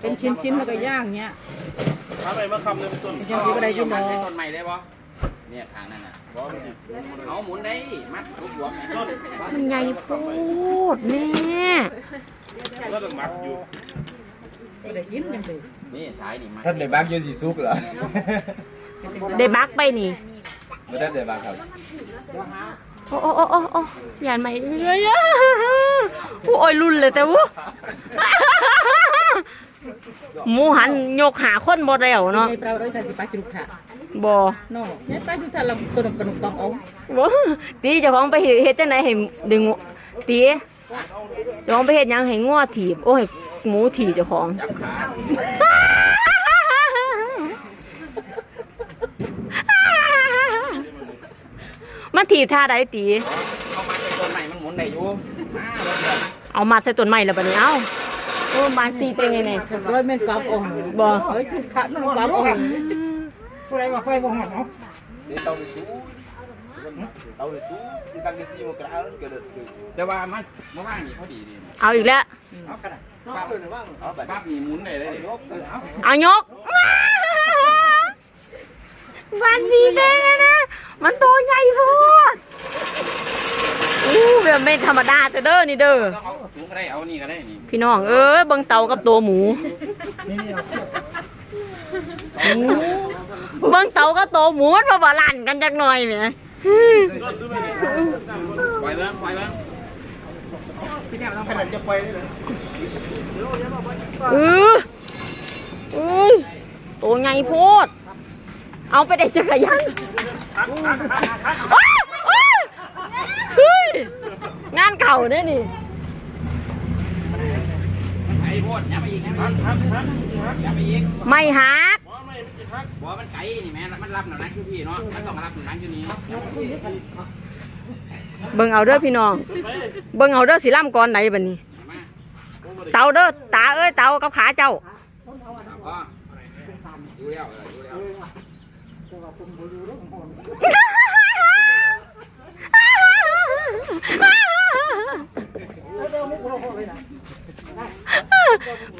เป็นชิ้นๆแล้วก็ย่างเงี้ยทำไปมาคำหนึงต้นยังสิบ่ได้กินเนาะใช้ต้นใหม่ได้บ่เนี่ยทางนั้นน่ะเอาหมุนได้มัดรูปหัวแม่มันใหญ่พูดแม่ก็ต้องมักอยู่บ่ได้กินจังซี่นี่สายนี่มัดท่านในบ้านยืนสีซุกเหรอได้บักไปนี่ไม่ได้ในบ้านครับโอ้โอ้โอ้โอ้โอ้ยานใหม่เลยอะผู้โอ้ยรุ่นเลยแต่วู้ หมูหันยกหาคนบ่แล้วเนาะไอ้เปล่าเลยแต่สิปลาจุกค่ะบ่เนาะไอ้ปลาจุกค่ะเราตัวน้ำกระดูกต้องเอาบ่ตีเจ้าของไปเฮ็ดเฮ็ดจังไดให้ดึงตีเจ้าของไปเฮ็ดหยังให้งัวถีบ โอ้ยหมูถีบเจ้าของจับขามันถีบท่าใดตีเอามาใช้ต้นใหม่มันหมุนได้อยู่มาเบิ่งเด้อเอามาใส่ต้นไม้แล้วบัดนี้เอ้า โอ้บานซีเป็นไงเนี่ยร้อยแม่นกรอบอ่องบ่เอ้ยจุกค่ะมันกรอบอ่องนี่เตาไปสู้เตาไปสู้ที่ตั้งที่ซีมกระเอาเกิดเกิดแต่ว่ามันเมื่อวานนี่เขาดีดีนะเอาอีกแล้วปั๊บปั๊บนี่หมุนได้เลยเอายกบานซีเป็นไงนะมันโตใหญ่โพด อู้แบบไม่ธรรมดาแต่เด้อนี่เด้อต้องเอาถุงก็ได้เอานี่ก็ได้นี่พี่น้องเอ้ยเบิ่งเตากับตัวหมู เบิ่งเตากับตัวหมูมันบ่บาลันกันจักหน่อยแหมปล่อยเบิ่งปล่อยเบิ่งเอออุ้ยตัวใหญ่โพด เอาไปได้จักรยานอ้าวเฮ้ย งาเก่าเด้นี่ไอ้โพดย่าไปอีกนะอย่าไปอีกไม่หักบ่มันไก่นี่แม่มันรับหนักนักคือพี่เนาะมันต้องรับหนักนักคือนี้เบิ่งเอาเด้อพี่น้อง เบิ่งเอาเด้อสิล่ำก่อนไหนบัดนี้ เตาเด้อตาเอ้ยเตากับขาเจ้าอดูแล้วดูแล้ว ผ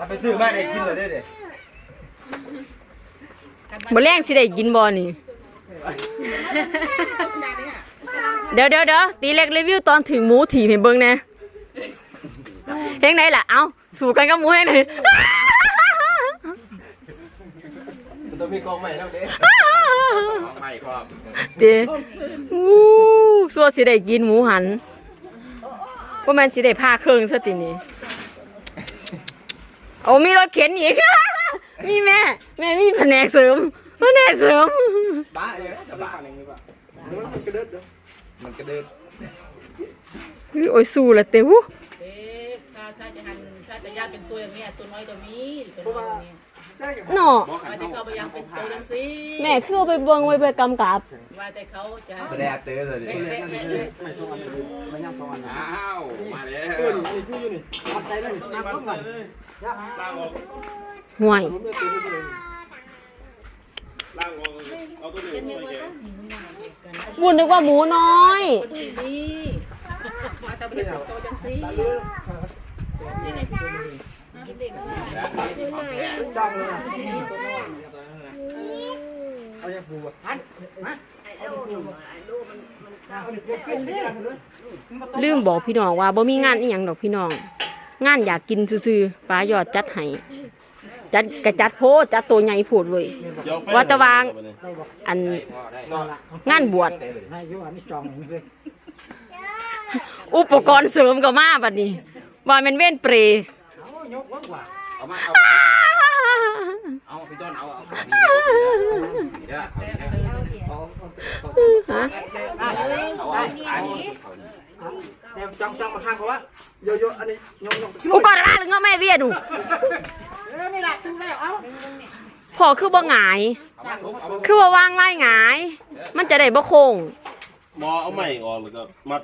ถ้าไปซื้อมาได้กินเลยได้เด็บ่แรงสิได้กินบ่นี่ เดี๋ยวเดี๋ยวเดี๋ยวตีเล็กรีวิวตอนถึงหมูถีบให้เบิ่งแหน่เฮ็งไหนล่ะ เอ้า สู้กันกับหมูเฮ็งไหนมันต้องมีกองใหม่แล้วเด้ของใหม่พร้อมเด้อู้สัวสิได้กินหมูหันว่ามันสิได้พาเครื่องซะตินี่ โอ้มีรถเข็นอีก มีแม่ แม่มีแผนกเสริมแผนกเสริมบ้าอย่างนั้นแต่บ้ามันกระเดิดมันกระเดิดโอ้ยสู้ละเต้วเอ๊ะถ้าถ้าจะหั่นถ้าจะย่างเป็นตัวอย่างเนี้ยตัวน้อยตัวนี้ตัวน้อยตัวนี้ เนาะบอกขัว่านแต่เขาเขาพยายามเป็นตัวจังซี่แม่คือเอาไปเบิ่งไว้ไปกำกับ ว่าแต่เขาจะแร่เต้เลยดิเอ๊ะเอ๊ะเอ๊ะอ้าวมาแล้วห่วยล่างออกเอาตัวนี้มาแกะบุญนึกว่าหมูน้อย คนที่นี่ว่าแต่เป็นตัวจังซี่ ลืมบอกพี่น้องว่าบ่มีงานอีหยังดอกพี่น้อง งานอยากกินซื่อๆปลายอดจัดให้จัดกระจัดโพดจัดตัวใหญ่โพดเว้ยว่าแตะวางอันพ่อได้งานบวชอุปกรณ์เสริมก็มาบัดนี้ว่ามันเว้นเปรย์ เอามาเอาเอาพี่ต้นเอาเอาเดี๋ยวเอาฮะเอาอันนี้แนวจ้องจ้องมาข้างเขาว่าโยโย่อันนี้ยงยงอุปกรณ์อะไรหรือเงาแม่เวียดูเออไม่หลับทุกแล้วพ่อคือบ่หงายเอามาทุบเอามาคือว่าวางไล่หงาย มันจะได้บ่โค้ง หมอเอาใหม่ออกแล้วก็มัด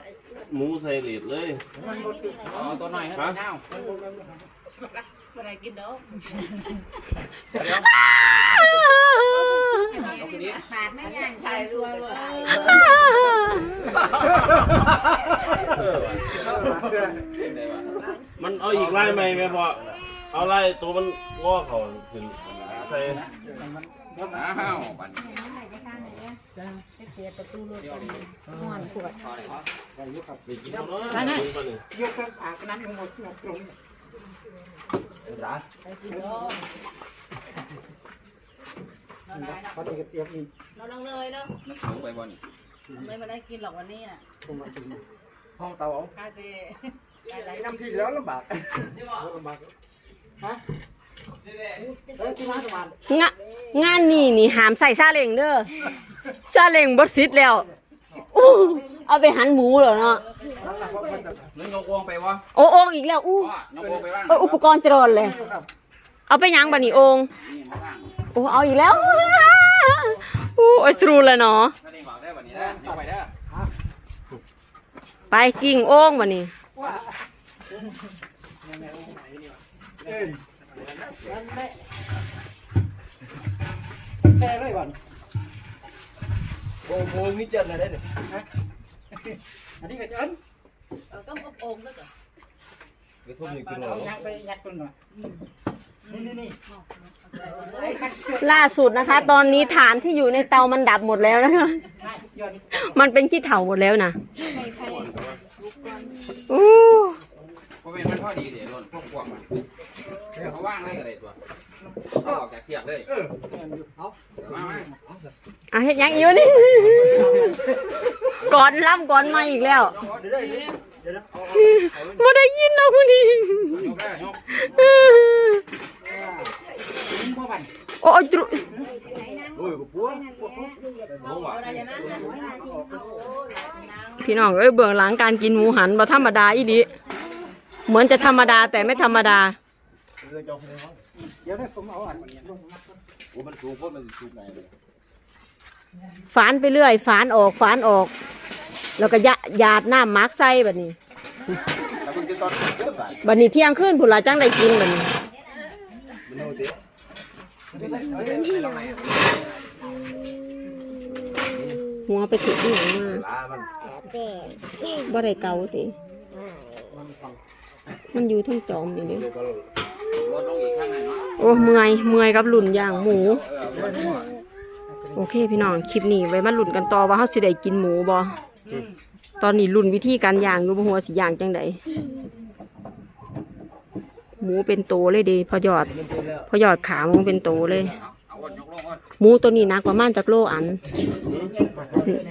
หมูใส่เหล็ดเลยเอาตัวหน่อยให้ตัวเน่าเมื่อไรกินเด้อเดี๋ยวเอาทีนี้ปาดไม่ย่างไข่รัวเลยเออว่ะเป็นไงวะมันเอาอีกไล่ไหมแม่พอเอาไล่ตัวมันงอเขาขึ้นใส่อ้าวปั่น ห่อนปวดพอเลยพอไปกินเขาเนาะกินปะนี่ยกเส้นปากนั้นหมดหมดตรงร้านเราได้นาะเขาจะเตรียมอีกเราลองเลยเนาะมันสูงไปบ่นี่ไม่มาได้กินหรอกวันนี้น่ะตรงมาถึงห้องเตาเอาคาเฟ่อะไรน้ำที่แล้วลำบากลำบากฮะงานนี้นี่หามใส่ซาเล้งเด้อ ซาเล้งบ่ซิดแล้วอู้เอาไปหันหมูเหรอเนาะนั่นแหละเพราะมันจะนึกยกวงไปวะโอ้โองอีกแล้วอู้พ่อยกวงไปบ้างโอ้ยอุปกรณ์จรนเลยครับเอาไปยังบัดนี้โองนี่มาบ้างโอ้เอาอีกแล้วอู้ไอ้สรูเลยเนาะไม่ได้บอกได้วันนี้นะยกไปเด้อไปกิ่งโอ่งบัดนี้เอ็นแค่เลยวัน โบโบมีเจนอะไรเนี่ยอันนี้ก็เจนเราต้องอบโอ่งด้วยก่อนกระทุ่มหนึ่งกิโลยักไปยักตัวหน่อยนี่นี่นี่ล่าสุดนะคะ ตอนนี้ฐานที่อยู่ในเตามันดับหมดแล้วนะคะ มันเป็นขี้เถ้าหมดแล้วนะอู้พวกเป็นมันพอดีเดี๋ยวโดนพวกพวกมันเขาว่างเลยอะไรตัวเขาออกจากเทียบเลย เออเอามามาเอาเฮ็ดหยังอีกวะนี่ ก่อนล่ำก่อนมาอีกแล้วเดี๋ยวได้เดี๋ยวนะไม่ได้ยินเราคนนี้ยกได้ยกโอ้ยจุโอ้ยกูปัวรู้ว่ะอะไรอย่างนั้นน่ะพี่น้องเอ้ยเบื้องหลังการกินหมูหันบ่ธรรมดาอีดิเหมือนจะธรรมดาแต่ไม่ธรรมดาเดี๋ยวได้ผมเอาอันนี้ลงโอ้มันสูงโคตรมันสูงไงเลย ฝานไปเรื่อย ฝานออก ฝานออก แล้วก็ยะหยาดน้ำมักใส่แบบนี้แล้วมันจะตอนเกิดอะไรบัดนี้เที่ยงคืนผุนละจังได้กินบัดนี้มันโน้ตดิหัวไปถึงที่ไหนมาลามันบ่ได้เกาติมันอยู่ทั้งจอมอยู่นี่เดี๋ยวก็ลดลงนี้โอ้เมื่อยเมื่อยกับหลุ่นย่างหมู โอเคพี่น้องคลิปนี้ไว้มาลุ้นกันต่อว่าเฮาสิได้กินหมูบ่ตอนนี้ลุ้นวิธีการย่างอยู่บ่ฮู้ว่าสิย่างจังไดหมูเป็นโตเลยเดิพอยอด พอยอดขาหมูเป็นโตเลย หมูตัวนี้หนักประมาณจักโลอัน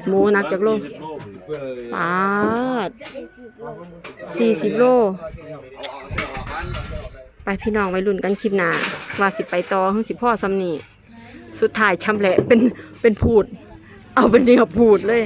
หมูหนักจักโลยี่สิบโลเพื่อปาดสี่สิบโล ไปพี่น้องไว้ลุ้นกันคลิปหน้าว่าสิไปต่อหึงสิพ่อซ้ำนี่ สุดท้ายชำแหละเป็นเป็นพูด เอาเป็นเนื้อพูดเลย